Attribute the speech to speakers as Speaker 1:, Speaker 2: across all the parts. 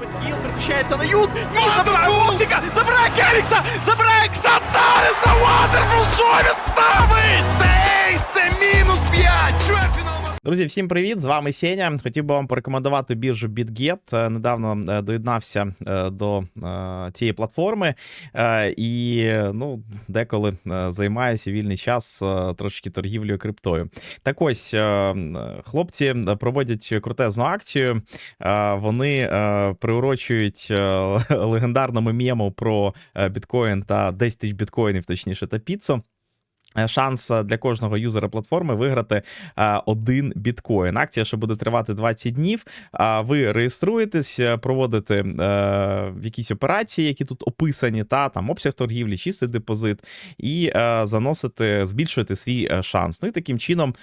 Speaker 1: робить кіл, переключається на ют. Ні, забирає Вовсіка, забирає Келікса, забирає Ксатариса, Ватерфул, що він ставить?
Speaker 2: Це ейс, це мінус 5, чвертьфінал
Speaker 1: Друзі, всім привіт! З вами Сеня. Хотів би вам порекомендувати біржу BitGet. Е, Недавно е, доєднався е, до цієї платформи і ну, деколи займаюся вільний час трошки торгівлею криптою. Так ось хлопці проводять крутезну акцію. Вони приурочують легендарному мему про біткоін та 10 тисяч біткоїнів, точніше, та піцу. Е, Шанс е, для кожного юзера платформи виграти е, один біткоін. Акція, що буде тривати 20 днів. А ви реєструєтесь, проводите якісь операції, які тут описані, та там обсяг торгівлі, чистий депозит, і заносите, збільшуєте свій шанс. Ну і таким чином,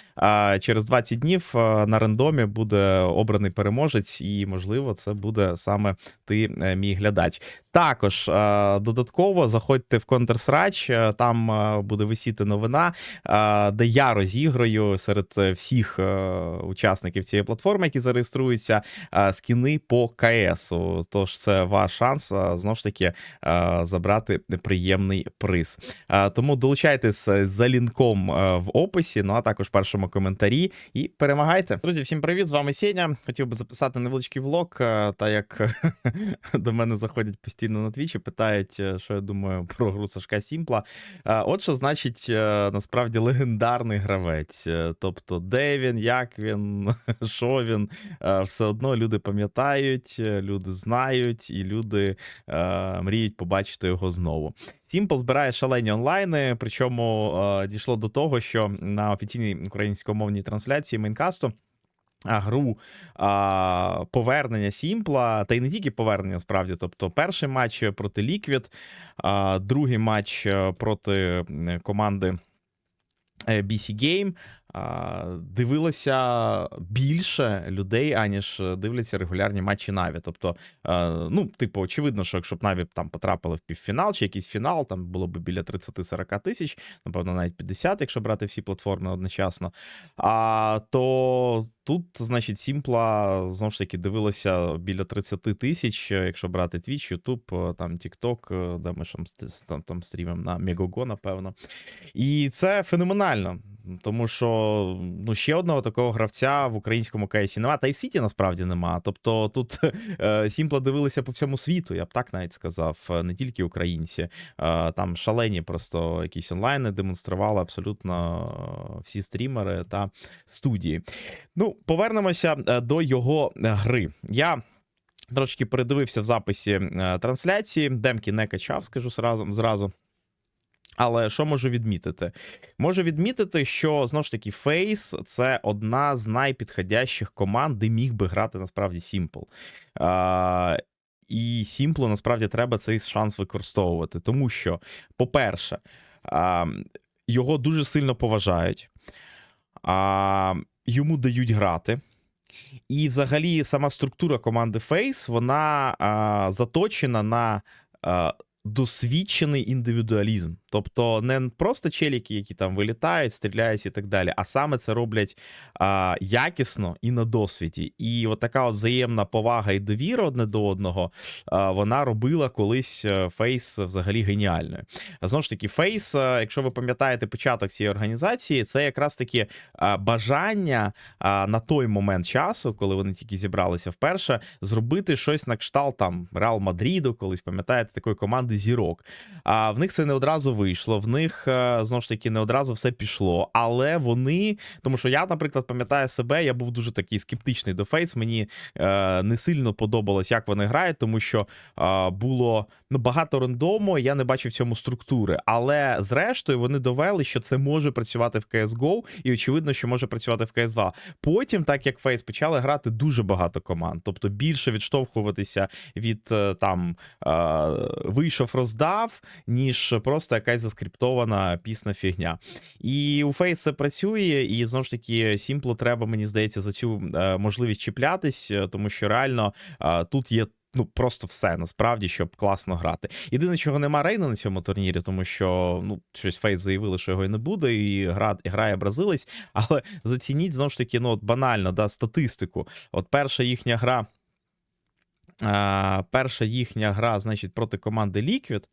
Speaker 1: через 20 днів на рандомі буде обраний переможець, і можливо, це буде саме ти, мій глядач. Також е, додатково заходьте в Counter-Strike, е, там е, буде висіти новина, де я розіграю серед всіх учасників цієї платформи, які зареєструються, скіни по КС. Тож це ваш шанс знову ж таки забрати приємний приз. Тому долучайтесь за лінком в описі, ну а також в першому коментарі і перемагайте. Друзі, всім привіт! З вами Сеня. Хотів би записати невеличкий влог, е, та як до мене заходять постійно на твічі, питають, е, що я думаю про гру Сашка Сімпла. От що значить е, насправді легендарний гравець. Е, Тобто, де він, як він, що він, все одно люди пам'ятають, люди знають, і люди мріють побачити його знову. Сімпл збирає шалені онлайни, причому дійшло до того, що на офіційній українськомовній трансляції мейнкасту. Гру а, повернення Сімпла, та й не тільки повернення, справді. Тобто, перший матч проти Liquid, другий матч е, проти команди е, BC Game. Дивилося більше людей, аніж дивляться регулярні матчі Наві. Тобто, е, ну, типу, очевидно, що якщо б Наві там потрапили в півфінал чи якийсь фінал, там було б біля 30-40 тисяч, напевно, навіть 50, якщо брати всі платформи одночасно. А то тут, значить, Сімпла знову ж таки дивилося біля 30 тисяч, е, якщо брати Twitch, YouTube, е, там TikTok, е, де ми там, там, стрімимо на Megogo, напевно. І це феноменально. Тому що ну, ще одного такого гравця в українському кейсі нема, та й в світі насправді нема. Тобто тут е, Сімпла дивилися по всьому світу, я б так навіть сказав, е, не тільки українці. Е, Там шалені просто якісь онлайни демонстрували абсолютно всі стрімери та студії. Ну, повернемося до його гри. Я. Трошки передивився в записі е, трансляції, демки не качав, скажу зразу. зразу. Але що можу відмітити? Можу відмітити, що знову ж таки Фейс це одна з найпідходящих команд, де міг би грати насправді Сімпл. І Сімплу насправді треба цей шанс використовувати. Тому що, по-перше, а, його дуже сильно поважають, а, йому дають грати. І взагалі сама структура команди Face, вона а, заточена на. А, Досвідчений індивідуалізм, тобто не просто челіки, які там вилітають, стріляють і так далі, а саме це роблять а, якісно і на досвіді. І от така от взаємна повага і довіра одне до одного, а, вона робила колись е, Фейс взагалі геніальною. А Знову ж таки, Фейс, е, якщо ви пам'ятаєте початок цієї організації, це якраз таки бажання а, на той момент часу, коли вони тільки зібралися вперше, зробити щось на кшталт там Реал Мадріду, колись пам'ятаєте, такої команди зірок. А в них це не одразу вийшло. В них е, знову ж таки не одразу все пішло. Але вони, тому що я, наприклад, пам'ятаю себе, я був дуже такий скептичний до Фейс. Мені е, не сильно подобалось, як вони грають, тому що е, було ну багато рандому. Я не бачив в цьому структури. Але зрештою вони довели, що це може працювати в CSGO, і очевидно, що може працювати в CS2. Потім, так як Фейс почали грати дуже багато команд, тобто більше відштовхуватися від е, там е, вийшов роздав, ніж просто якась заскриптована пісна фігня. І у Фейс це працює, і знову ж таки, Сімплу треба, мені здається, за цю е, можливість чіплятись, е, тому що реально е, тут є. Ну, просто все насправді, щоб класно грати. Єдине, чого нема Рейна на цьому турнірі, тому що ну щось Фейс заявили, що його і не буде, і гра і грає бразилець. Але зацініть знову ж таки, ну от банально, да, статистику. От перша їхня гра Е, перша їхня гра, значить, проти команди Liquid.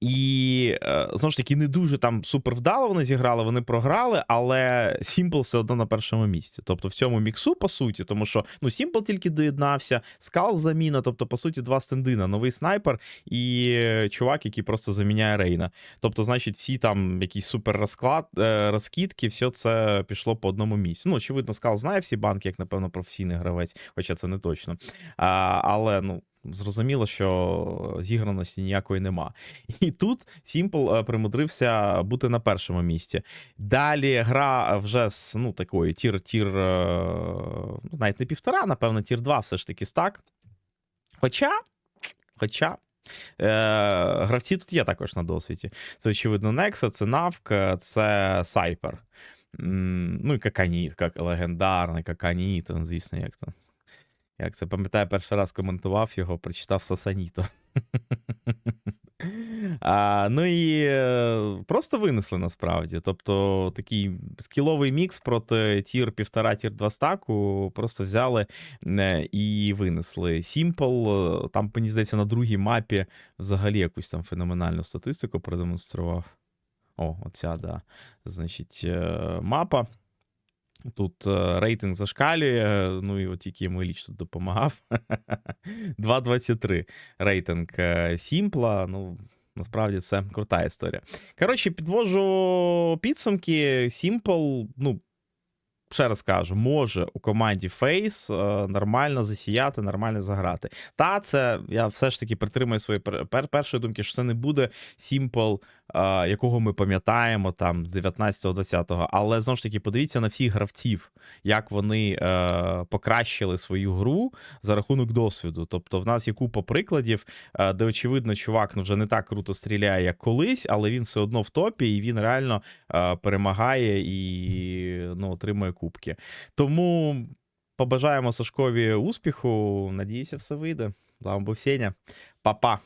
Speaker 1: І е, знову ж таки, не дуже там супер вдало вони зіграли, вони програли, але Simple все одно на першому місці. Тобто в цьому міксу, по суті, тому що ну, Simple тільки доєднався, Скал заміна, тобто, по суті, два стендина, новий снайпер і е, чувак, який просто заміняє Рейна. Тобто, значить, всі там якісь супер розклад, е, розкидки, все це пішло по одному місцю. Ну, очевидно, Скал знає всі банки, як, напевно, професійний гравець, хоча це не точно. А, але ну. Зрозуміло, що зіграності ніякої нема. І тут Сімпл е, примудрився бути на першому місці. Далі гра вже з ну, такої тір-тір, е, ну, навіть не півтора, напевно, тір 2 все ж таки стак. Хоча, хоча. Е, гравці тут є також на досвіді. Це, очевидно, Некса, це Навк, це Сайпер. Ну і Каканіт, як легендарний Каканіт, звісно, як там. Як це пам'ятаю, перший раз коментував його, прочитав Сасаніто. А, ну і е, просто винесли насправді. Тобто такий скіловий мікс проти тір півтора, тір 2 стаку. Просто взяли е, і винесли. Сімпл, е, там, мені здається, на другій мапі взагалі якусь там феноменальну статистику продемонстрував. О, оця, да. Значить, мапа. Тут е, рейтинг зашкалює, ну і от тільки йому Іліч тут допомагав. 2.23 рейтинг е, Сімпла. Ну, насправді це крута історія. Коротше, підвожу підсумки. Сімпл, ну, ще раз кажу, може у команді Фейс нормально засіяти, нормально заграти. Та це я все ж таки притримую свої пер- пер- першої думки, що це не буде е, якого ми пам'ятаємо там з 19-20-го. Але знову ж таки, подивіться на всіх гравців, як вони е, покращили свою гру за рахунок досвіду. Тобто, в нас є купа прикладів, е, де очевидно, чувак ну, вже не так круто стріляє, як колись, але він все одно в топі, і він реально е, перемагає і ну, отримує кубки. Тому побажаємо Сашкові успіху. Надіюся, все вийде. З був Сеня. Па-па.